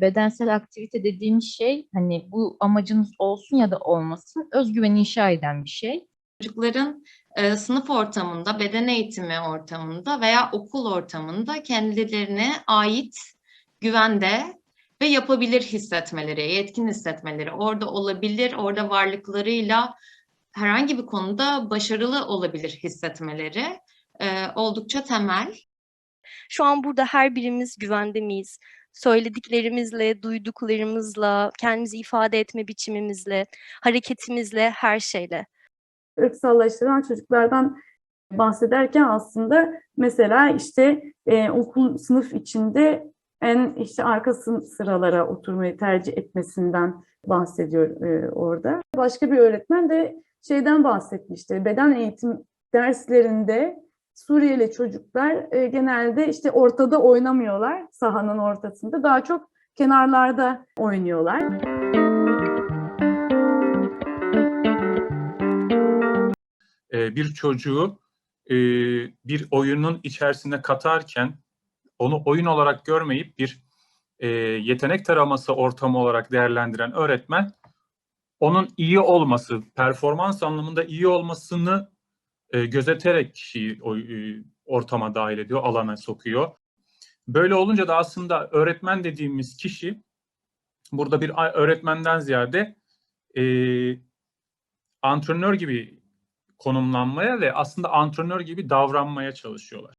Bedensel aktivite dediğimiz şey hani bu amacınız olsun ya da olmasın özgüven inşa eden bir şey. Çocukların e, sınıf ortamında, beden eğitimi ortamında veya okul ortamında kendilerine ait güvende ve yapabilir hissetmeleri, yetkin hissetmeleri, orada olabilir, orada varlıklarıyla herhangi bir konuda başarılı olabilir hissetmeleri e, oldukça temel. Şu an burada her birimiz güvende miyiz? Söylediklerimizle, duyduklarımızla, kendimizi ifade etme biçimimizle, hareketimizle, her şeyle. ırksallaştıran çocuklardan bahsederken aslında mesela işte e, okul sınıf içinde en işte arka sı- sıralara oturmayı tercih etmesinden bahsediyor e, orada. Başka bir öğretmen de şeyden bahsetmişti. Beden eğitim derslerinde Suriyeli çocuklar e, genelde işte ortada oynamıyorlar, sahanın ortasında. Daha çok kenarlarda oynuyorlar. e, bir çocuğu e, bir oyunun içerisine katarken onu oyun olarak görmeyip bir e, yetenek taraması ortamı olarak değerlendiren öğretmen onun iyi olması, performans anlamında iyi olmasını e, gözeterek kişiyi o e, ortama dahil ediyor, alana sokuyor. Böyle olunca da aslında öğretmen dediğimiz kişi burada bir öğretmenden ziyade e, antrenör gibi konumlanmaya ve aslında antrenör gibi davranmaya çalışıyorlar.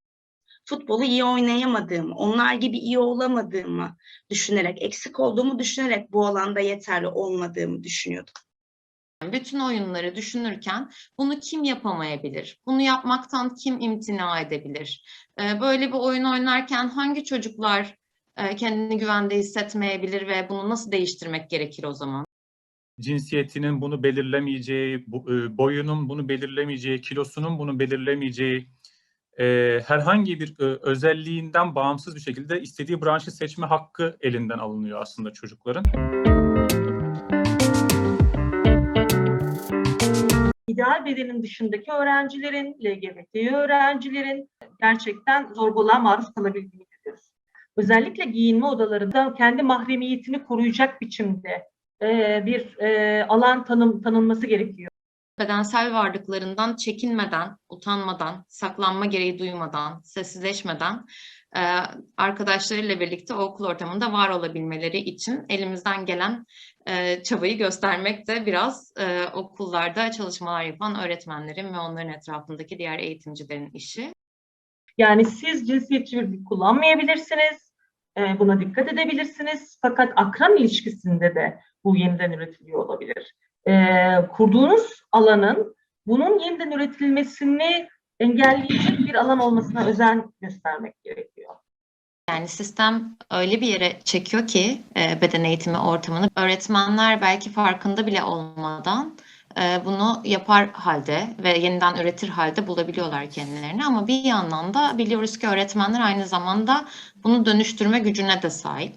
futbolu iyi oynayamadığımı, onlar gibi iyi olamadığımı düşünerek, eksik olduğumu düşünerek bu alanda yeterli olmadığımı düşünüyordum. Bütün oyunları düşünürken bunu kim yapamayabilir? Bunu yapmaktan kim imtina edebilir? Ee, Böyle bir oyun oynarken hangi çocuklar e, kendini güvende hissetmeyebilir ve bunu nasıl değiştirmek gerekir o zaman? Cinsiyetinin bunu belirlemeyeceği, e, boyunun bunu belirlemeyeceği, kilosunun bunu belirlemeyeceği, e, herhangi bir özelliğinden bağımsız bir şekilde istediği branşı seçme hakkı elinden alınıyor aslında çocukların. İdeal bedenin dışındaki öğrencilerin, LGBT öğrencilerin gerçekten zorbalığa maruz kalabildiğini görüyoruz. Özellikle giyinme odalarında kendi mahremiyetini koruyacak biçimde e, bir e, alan tanım, tanınması gerekiyor. Bedensel varlıklarından çekinmeden, utanmadan, saklanma gereği duymadan, sessizleşmeden e, arkadaşlarıyla birlikte okul ortamında var olabilmeleri için elimizden gelen e, çabayı göstermek de biraz e, okullarda çalışmalar yapan öğretmenlerin ve onların etrafındaki diğer eğitimcilerin işi. Yani siz cinsiyetçi bir kullanmayabilirsiniz, buna dikkat edebilirsiniz. Fakat akran ilişkisinde de bu yeniden üretiliyor olabilir. E, kurduğunuz alanın bunun yeniden üretilmesini engelleyecek bir alan olmasına özen göstermek gerekiyor. Yani sistem öyle bir yere çekiyor ki e, beden eğitimi ortamını öğretmenler belki farkında bile olmadan e, bunu yapar halde ve yeniden üretir halde bulabiliyorlar kendilerini. Ama bir yandan da biliyoruz ki öğretmenler aynı zamanda bunu dönüştürme gücüne de sahip.